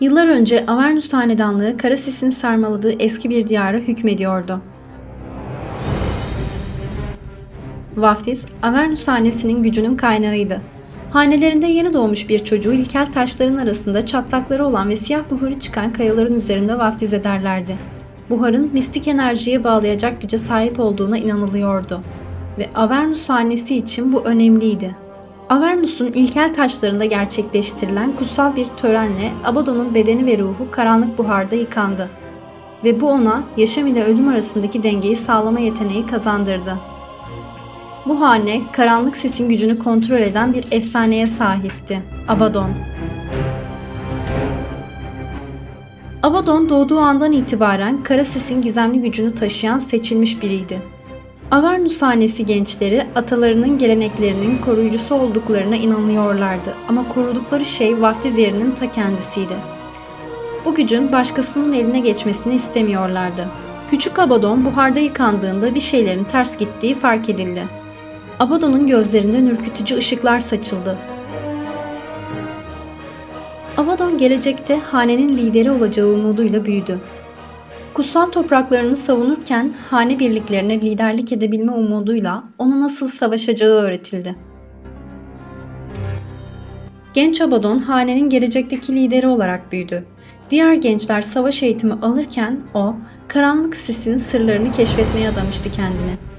Yıllar önce Avernus Hanedanlığı kara sisini sarmaladığı eski bir diyara hükmediyordu. Vaftiz, Avernus hanesinin gücünün kaynağıydı. Hanelerinde yeni doğmuş bir çocuğu ilkel taşların arasında çatlakları olan ve siyah buharı çıkan kayaların üzerinde vaftiz ederlerdi. Buharın mistik enerjiye bağlayacak güce sahip olduğuna inanılıyordu. Ve Avernus hanesi için bu önemliydi. Avernus'un ilkel taşlarında gerçekleştirilen kutsal bir törenle Abaddon'un bedeni ve ruhu karanlık buharda yıkandı. Ve bu ona yaşam ile ölüm arasındaki dengeyi sağlama yeteneği kazandırdı. Bu hane karanlık sesin gücünü kontrol eden bir efsaneye sahipti. Abaddon. Abaddon doğduğu andan itibaren kara sesin gizemli gücünü taşıyan seçilmiş biriydi. Avernus hanesi gençleri atalarının geleneklerinin koruyucusu olduklarına inanıyorlardı ama korudukları şey vaftiz yerinin ta kendisiydi. Bu gücün başkasının eline geçmesini istemiyorlardı. Küçük Abaddon buharda yıkandığında bir şeylerin ters gittiği fark edildi. Abaddon'un gözlerinden ürkütücü ışıklar saçıldı. Abaddon gelecekte hanenin lideri olacağı umuduyla büyüdü. Kutsal topraklarını savunurken hane birliklerine liderlik edebilme umuduyla ona nasıl savaşacağı öğretildi. Genç Abaddon hanenin gelecekteki lideri olarak büyüdü. Diğer gençler savaş eğitimi alırken o, karanlık sisin sırlarını keşfetmeye adamıştı kendini.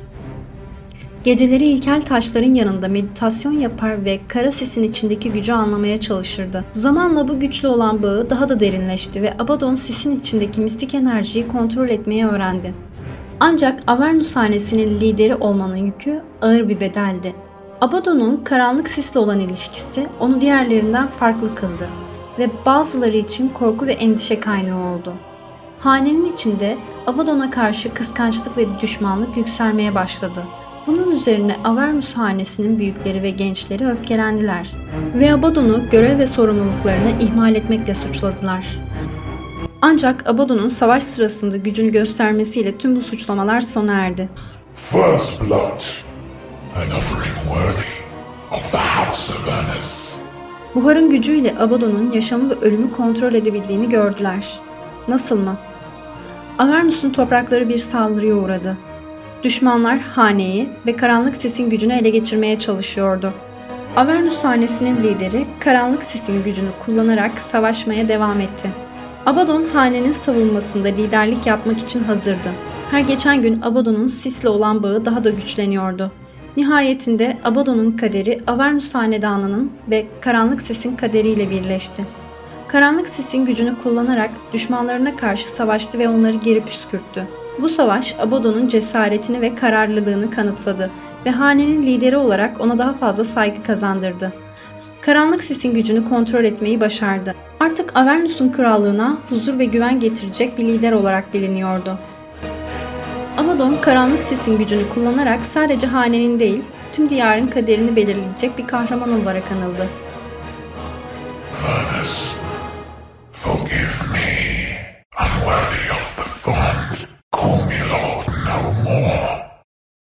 Geceleri ilkel taşların yanında meditasyon yapar ve kara sisin içindeki gücü anlamaya çalışırdı. Zamanla bu güçlü olan bağı daha da derinleşti ve Abaddon sisin içindeki mistik enerjiyi kontrol etmeyi öğrendi. Ancak Avernus hanesinin lideri olmanın yükü ağır bir bedeldi. Abaddon'un karanlık sisle olan ilişkisi onu diğerlerinden farklı kıldı ve bazıları için korku ve endişe kaynağı oldu. Hanenin içinde Abaddon'a karşı kıskançlık ve düşmanlık yükselmeye başladı. Bunun üzerine Avernus hanesinin büyükleri ve gençleri öfkelendiler ve Abaddon'u görev ve sorumluluklarını ihmal etmekle suçladılar. Ancak Abaddon'un savaş sırasında gücünü göstermesiyle tüm bu suçlamalar sona erdi. First blood. An offering worthy of the House of Ernest. Buharın gücüyle Abaddon'un yaşamı ve ölümü kontrol edebildiğini gördüler. Nasıl mı? Avernus'un toprakları bir saldırıya uğradı. Düşmanlar haneyi ve karanlık sesin gücünü ele geçirmeye çalışıyordu. Avernus hanesinin lideri karanlık sesin gücünü kullanarak savaşmaya devam etti. Abaddon hanenin savunmasında liderlik yapmak için hazırdı. Her geçen gün Abaddon'un sisle olan bağı daha da güçleniyordu. Nihayetinde Abaddon'un kaderi Avernus hanedanının ve karanlık sesin kaderiyle birleşti. Karanlık sesin gücünü kullanarak düşmanlarına karşı savaştı ve onları geri püskürttü. Bu savaş Abaddon'un cesaretini ve kararlılığını kanıtladı ve hanenin lideri olarak ona daha fazla saygı kazandırdı. Karanlık sesin gücünü kontrol etmeyi başardı. Artık Avernus'un krallığına huzur ve güven getirecek bir lider olarak biliniyordu. Abaddon karanlık sesin gücünü kullanarak sadece hanenin değil, tüm diyarın kaderini belirleyecek bir kahraman olarak anıldı.